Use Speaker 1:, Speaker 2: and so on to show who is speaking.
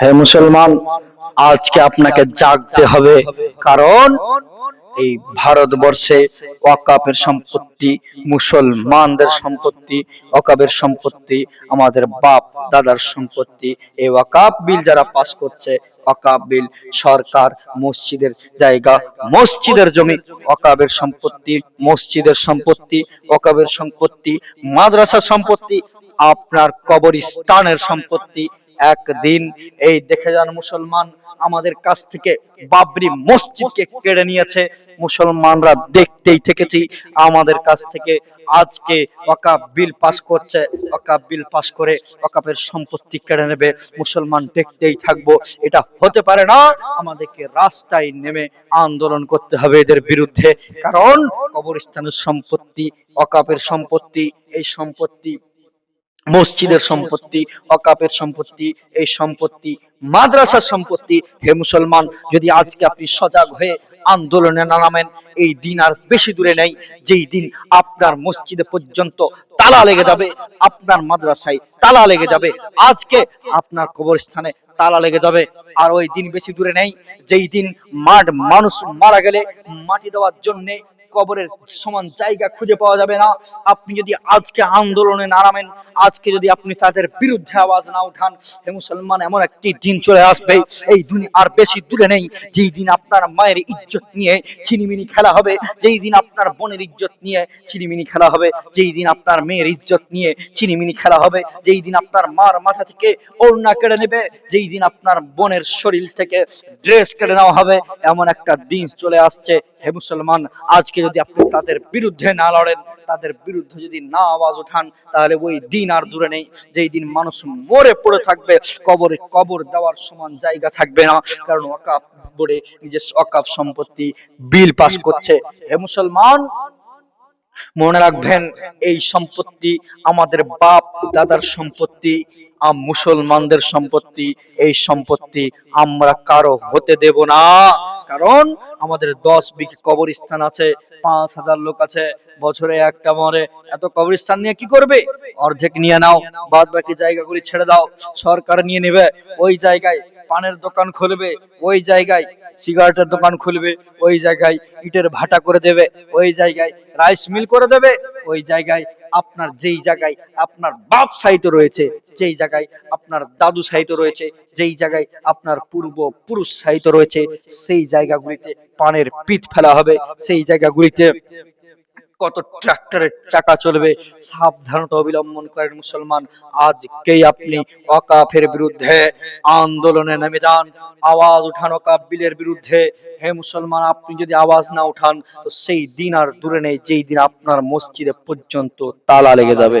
Speaker 1: হে মুসলমান, আজকে আপনাকে জাগতে হবে কারণ এই ভারতবর্ষে ওয়াকাপের সম্পত্তি, মুসলমানদের সম্পত্তি ওয়াকাবের সম্পত্তি, আমাদের বাপ দাদার সম্পত্তি, এই ওয়াকাপ বিল যারা পাস করছে ওয়াকাপ বিল সরকার মসজিদের জায়গা, মসজিদের জমি ওয়াকাবের সম্পত্তি, মসজিদের সম্পত্তি ওয়াকাবের সম্পত্তি, মাদ্রাসার সম্পত্তি, আপনার কবরস্থানের সম্পত্তি একদিন এই দেখে যান মুসলমান, আমাদের কাছ থেকে বাবরি মসজিদকে কেড়ে নিয়েছে। মুসলমানরা দেখতেই থেকেছি, আমাদের কাছ থেকে আজকে ওয়াকাব বিল পাস করছে। ওয়াকাব বিল পাস করে ওয়াকাবের সম্পত্তি কেড়ে নেবে। মুসলমান দেখতেই থাকব, এটা হতে পারে না। আমাদেরকে রাস্তায় নেমে আন্দোলন করতে হবে এদের বিরুদ্ধে। কারণ কবরস্থানের সম্পত্তি ওয়াকাবের সম্পত্তি, এই সম্পত্তি মসজিদের সম্পত্তি অকাপের সম্পত্তি এই সম্পত্তি মাদ্রাসার সম্পত্তি। হে মুসলমান যদি আজকে আপনি সজাগ হয়ে আন্দোলনে না নামেন এই দিন আর বেশি দূরে নেই। যেই দিন আপনার মসজিদে পর্যন্ত তালা লেগে যাবে আপনার মাদ্রাসায় তালা লেগে যাবে আজকে আপনার কবরস্থানে তালা লেগে যাবে আর ওই দিন বেশি দূরে নেই। যেই দিন মাঠ মানুষ মারা গেলে মাটি দেওয়ার জন্যে কবরের সমান জায়গা খুঁজে পাওয়া যাবে না। আপনি যদি আজকে আন্দোলনে না নামেন, আজকে যদি আপনি তাদের বিরুদ্ধে আওয়াজ না উঠান, হে মুসলমান, এমন একটি দিন চলে আসবে, এই দিন আর বেশি দূরে নেই। যেই দিন আপনার মায়ের ইজ্জত নিয়ে ছিনিমিনি খেলা হবে, যেই দিন আপনার বোনের ইজ্জত নিয়ে ছিনিমিনি খেলা হবে, যেই দিন আপনার মেয়ের ইজ্জত নিয়ে ছিনিমিনি খেলা হবে, যেই দিন আপনার মার মাথা থেকে ওড়না কেড়ে নেবে, যেই দিন আপনার বোনের শরীর থেকে ড্রেস কেড়ে নেওয়া হবে, এমন একটা দিন চলে আসছে। হে মুসলমান, আজকে যদি আপনি তাদের বিরুদ্ধে না লড়েন, তাদের বিরুদ্ধে যদি না আওয়াজ উঠান, তাহলে ওই দিন আর দূরে নেই। যেই দিন মানুষ মরে পড়ে থাকবে, কবরে কবর দেওয়ার সমান জায়গা থাকবে না। কারণ ওয়াকাপ বোর্ডে নিজস্ব ওয়াকাপ সম্পত্তি বিল পাস করছে। হে মুসলমান, মনে রাখবেন, এই সম্পত্তি আমাদের বাপ দাদার সম্পত্তি মুসলমানদের সম্পত্তি। এই সম্পত্তি আমরা কারও হতে দেব না। কারণ আমাদের দশ বিঘে কবরস্থান আছে, পাঁচ হাজার লোক আছে, বছরে একটা মরে। এত কবরস্থান নিয়ে কি করবে? অর্ধেক নিয়ে নাও বাদ বাকি জায়গাগুলি ছেড়ে দাও, সরকার নিয়ে নেবে। ওই জায়গায় পানের দোকান খুলবে, ওই জায়গায় সিগারেটের দোকান খুলবে, ওই জায়গায় ইটের ভাটা করে দেবে, ওই জায়গায় রাইস মিল করে দেবে, ওই জায়গায় আপনার যেই জায়গায় আপনার বাপ সাহিত্য রয়েছে, যেই জায়গায় আপনার দাদু সাহিত্য রয়েছে, যেই জায়গায় আপনার পূর্ব পুরুষ সাহিত্য রয়েছে, সেই জায়গাগুলিতে পানের পিঠ ফেলা হবে, সেই জায়গাগুলিতে কত ট্রাক্টরের চাকা চলবে, সাবধানতা অবলম্বন করেন মুসলমান। আজকেই আপনি অকাফের বিরুদ্ধে আন্দোলনে নেমে যান, আওয়াজ উঠান অকাবিলের বিরুদ্ধে। হে মুসলমান, আপনি যদি আওয়াজ না উঠান, তো সেই দিন আর দূরে নেই, যেই দিন আপনার মসজিদে পর্যন্ত তালা লেগে যাবে।